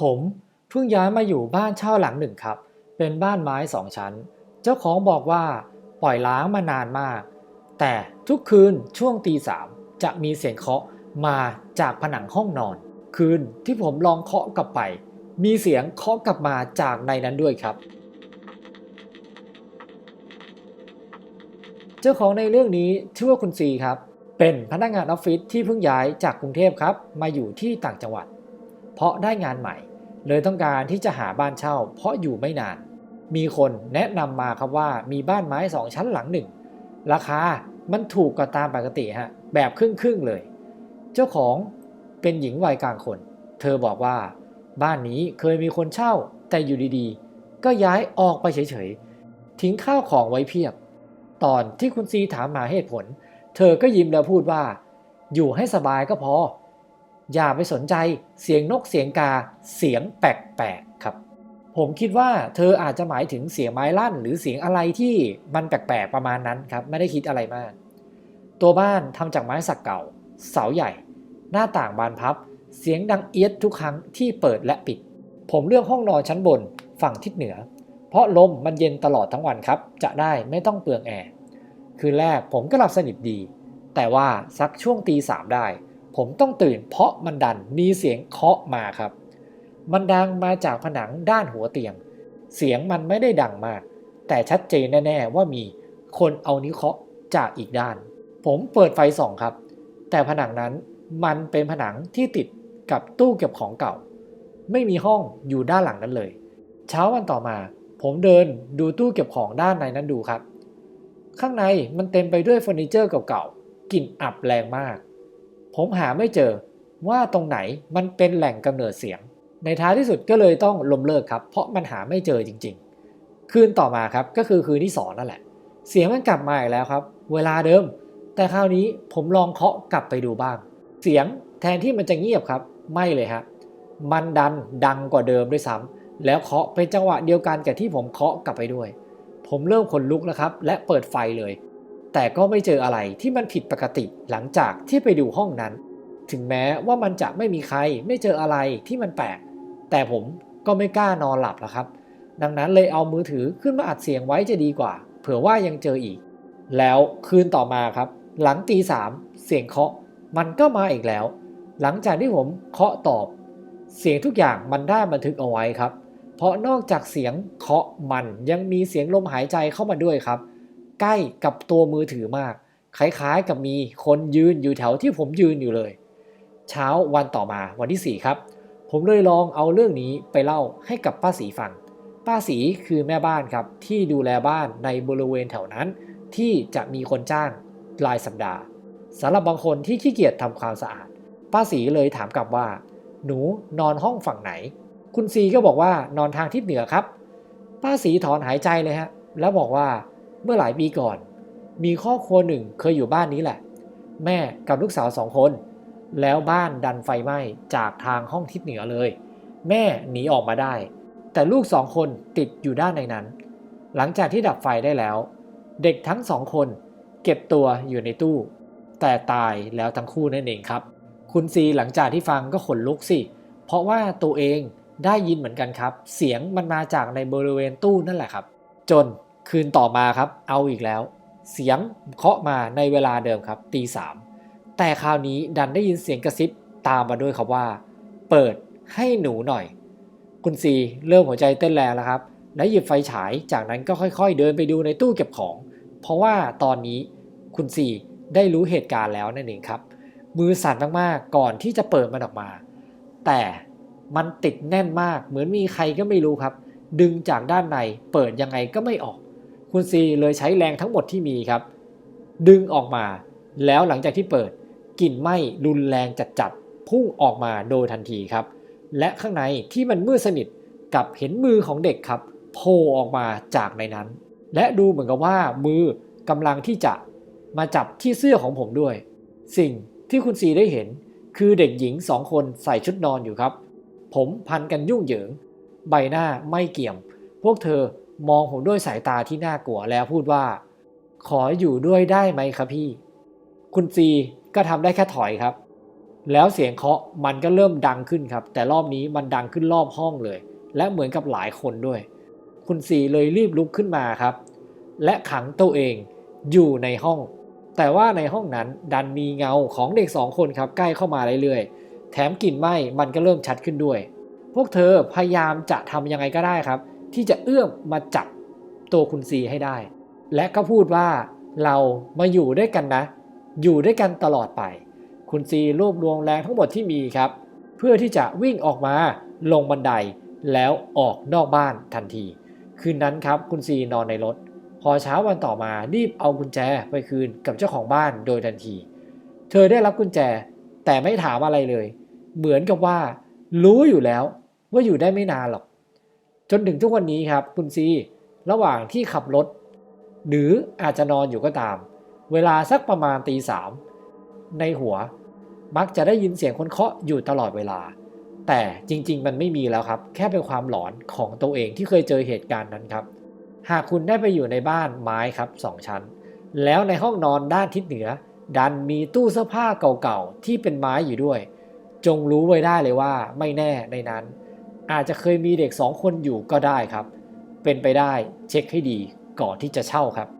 ผมเพิ่งย้ายมาอยู่บ้านเช่าหลังหนึ่งครับ เป็นบ้านไม้สองชั้น เจ้าของบอกว่าปล่อยล้างมานานมาก แต่ทุกคืนช่วงตีสามจะมีเสียงเคาะมาจากผนังห้องนอน คืนที่ผมลองเคาะกลับไป มีเสียงเคาะกลับมาจากในนั้นด้วยครับ เจ้าของในเรื่องนี้ชื่อว่าคุณซีครับ เป็นพนักงานออฟฟิศที่เพิ่งย้ายจากกรุงเทพครับ มาอยู่ที่ต่างจังหวัด เพราะได้งานใหม่ เลยต้องการที่จะหาบ้านเช่า เพราะอยู่ไม่นาน มีคนแนะนำมาครับว่ามีบ้านไม้สองชั้นหลังหนึ่ง ราคามันถูกกว่าตามปกติฮะแบบครึ่งครึ่งๆเลย เจ้าของเป็นหญิงวัยกลางคน เธอบอกว่า บ้านนี้เคยมีคนเช่า แต่อยู่ดีๆ ก็ย้ายออกไปเฉยๆทิ้งข้าวของไว้เพียบ ตอนที่คุณซีถามหาเหตุผล เธอก็ยิ้มแล้วพูดว่า อยู่ให้สบายก็พอ อย่าไปสนใจเสียงนกเสียงกาเสียงแปลกๆครับ ผมคิดว่าเธออาจจะหมายถึงเสียงไม้ลั่น หรือเสียงอะไรที่มันแปลกๆประมาณนั้นครับ ไม่ได้คิดอะไรมาก ตัวบ้านทำจากไม้สักเก่า เสาใหญ่ หน้าต่างบานพับ เสียงดังเอียดทุกครั้งที่เปิดและปิด ผมเลือกห้องนอนชั้นบนฝั่งทิศเหนือ เพราะลมมันเย็นตลอดทั้งวันครับ จะได้ไม่ต้องเปลืองแอร์คืนแรกผมก็หลับสนิทดี แต่ว่าสักช่วงตีสามได้ ผมต้องตื่นเพราะมันดันมีเสียงเคาะมาครับ มันดังมาจากผนังด้านหัวเตียง เสียงมันไม่ได้ดังมาก แต่ชัดเจนแน่ ๆ ว่ามีคนเอานิ้วเคาะจากอีกด้าน ผมเปิดไฟส่องครับ แต่ผนังนั้นมันเป็นผนังที่ติดกับตู้เก็บของเก่า ไม่มีห้องอยู่ด้านหลังนั้นเลย เช้าวันต่อมา ผมเดินดูตู้เก็บของด้านในนั้นดูครับ ข้างในมันเต็มไปด้วยเฟอร์นิเจอร์เก่าๆกลิ่นอับแรงมาก ผมหาไม่เจอว่าตรงไหนมันเป็นแหล่งกำเนิดเสียง ในท้ายที่สุดก็เลยต้องล้มเลิกครับ เพราะมันหาไม่เจอจริง ๆ คืนต่อมาครับก็คือคืนที่สองนั่นแหละ เสียงมันกลับมาอีกแล้วครับ เวลาเดิม แต่คราวนี้ผมลองเคาะกลับไปดูบ้าง เสียงแทนที่มันจะเงียบครับ ไม่เลยฮะมันดันดังกว่าเดิมด้วยซ้ำแล้วเคาะเป็นจังหวะเดียวกันกับที่ผมเคาะกลับไปด้วย ผมเริ่มขนลุกแล้วครับ และเปิดไฟเลย แต่ก็ไม่เจออะไรที่มันผิดปกติหลังจากที่ไปดูห้องนั้น ถึงแม้ว่ามันจะไม่มีใครไม่เจออะไรที่มันแปลก แต่ผมก็ไม่กล้านอนหลับแล้วครับ ดังนั้นเลยเอามือถือขึ้นมาอัดเสียงไว้จะดีกว่า เผื่อว่ายังเจออีก แล้วคืนต่อมาครับ หลังตีสามเสียงเคาะมันก็มาอีกแล้ว หลังจากที่ผมเคาะตอบ เสียงทุกอย่างมันได้บันทึกเอาไว้ครับ เพราะนอกจากเสียงเคาะมันยังมีเสียงลมหายใจเข้ามาด้วยครับ ใกล้กับตัวมือถือมาก คล้ายๆกับมีคนยืนอยู่แถวที่ผมยืนอยู่เลย เช้าวันต่อมาวันที่ 4 ครับ ผมเลยลองเอาเรื่องนี้ไปเล่าให้กับป้าสีฟัง ป้าสีคือแม่บ้านครับ ที่ดูแลบ้านในบริเวณแถวนั้น ที่จะมีคนจ้างรายสัปดาห์สำหรับบางคนที่ขี้เกียจทำความสะอาด ป้าสีเลยถามกลับว่า หนูนอนห้องฝั่งไหน คุณซีก็บอกว่านอนทางทิศเหนือครับ ป้าสีถอนหายใจเลยฮะ แล้วบอกว่า เมื่อหลายปีก่อน มีครอบครัวหนึ่งเคยอยู่บ้านนี้แหละ แม่กับลูกสาวสองคน แล้วบ้านดันไฟไหม้จากทางห้องทิศเหนือเลย แม่หนีออกมาได้ แต่ลูกสองคนติดอยู่ด้านในนั้น หลังจากที่ดับไฟได้แล้ว เด็กทั้งสองคนเก็บตัวอยู่ในตู้ แต่ตายแล้วทั้งคู่นั่นเองครับ คุณซีหลังจากที่ฟังก็ขนลุกสิ เพราะว่าตัวเองได้ยินเหมือนกันครับ เสียงมันมาจากในบริเวณตู้นั่นแหละครับ จน คืนต่อมาครับ เอาอีกแล้ว เสียงเคาะมาในเวลาเดิมครับตีสามแต่คราวนี้ดันได้ยินเสียงกระซิบตามมาด้วยครับว่า เปิดให้หนูหน่อย คุณซีเริ่มหัวใจเต้นแรงแล้วครับและหยิบไฟฉายจากนั้นก็ค่อยๆ เดินไปดูในตู้เก็บของ เพราะว่าตอนนี้คุณซีได้รู้เหตุการณ์แล้วนั่นเองครับ มือสั่นมากๆก่อนที่จะเปิดมันออกมา แต่มันติดแน่นมากเหมือนมีใครก็ไม่รู้ครับ ดึงจากด้านในเปิดยังไงก็ไม่ออก คุณซีเลยใช้แรงทั้งหมดที่มีครับ ดึงออกมา แล้วหลังจากที่เปิดกลิ่นไหม้รุนแรงจัดๆพุ่งออกมาโดยทันทีครับ และข้างในที่มันมืดสนิทกับเห็นมือของเด็กครับโผล่ออกมาจากในนั้น และดูเหมือนกับว่ามือกำลังที่จะมาจับที่เสื้อของผมด้วย สิ่งที่คุณซีได้เห็นคือเด็กหญิงสองคนใส่ชุดนอนอยู่ครับ ผมพันกันยุ่งเหยิง ใบหน้าไม่เกี่ยม พวกเธอ มองผมด้วยสายตาที่น่ากลัวแล้วพูดว่า ขออยู่ด้วยได้ไหมครับพี่ คุณซีก็ทำได้แค่ถอยครับ แล้วเสียงเคาะมันก็เริ่มดังขึ้นครับ แต่รอบนี้มันดังขึ้นรอบห้องเลย และเหมือนกับหลายคนด้วย คุณสีเลยรีบลุกขึ้นมาครับ และขังตัวเองอยู่ในห้อง แต่ว่าในห้องนั้นดันมีเงาของเด็กสองคนครับใกล้เข้ามาเรื่อยๆแถมกลิ่นไหม้มันก็เริ่มชัดขึ้นด้วย พวกเธอพยายามจะทำยังไงก็ได้ครับ ที่จะเอื้อมมาจับตัวคุณซีให้ได้ และก็พูดว่าเรามาอยู่ด้วยกันนะ อยู่ด้วยกันตลอดไป คุณซีรวบรวมแรงทั้งหมดที่มีครับ เพื่อที่จะวิ่งออกมาลงบันไดแล้วออกนอกบ้านทันที คืนนั้นครับคุณซีนอนในรถ พอเช้าวันต่อมารีบเอากุญแจไปคืนกับเจ้าของบ้านโดยทันที เธอได้รับกุญแจแต่ไม่ถามอะไรเลย เหมือนกับว่า รู้อยู่แล้วว่าอยู่ได้ไม่นานหรอก จนถึงทุกวันนี้ครับคุณซีระหว่างที่ขับรถ หรืออาจจะนอนอยู่ก็ตาม เวลาสักประมาณตีสามในหัวมักจะได้ยินเสียงคนเคาะอยู่ตลอดเวลา แต่จริง ๆ มันไม่มีแล้วครับ แค่เป็นความหลอนของตัวเองที่เคยเจอเหตุการณ์นั้นครับ หากคุณได้ไปอยู่ในบ้านไม้ครับสองชั้น แล้วในห้องนอนด้านทิศเหนือ ดันมีตู้เสื้อผ้าเก่าๆที่เป็นไม้อยู่ด้วย จงรู้ไว้ได้เลยว่าไม่แน่ในนั้น อาจจะเคยมีเด็กสองคนอยู่ก็ได้ครับ เป็นไปได้เช็คให้ดีก่อนที่จะเช่าครับ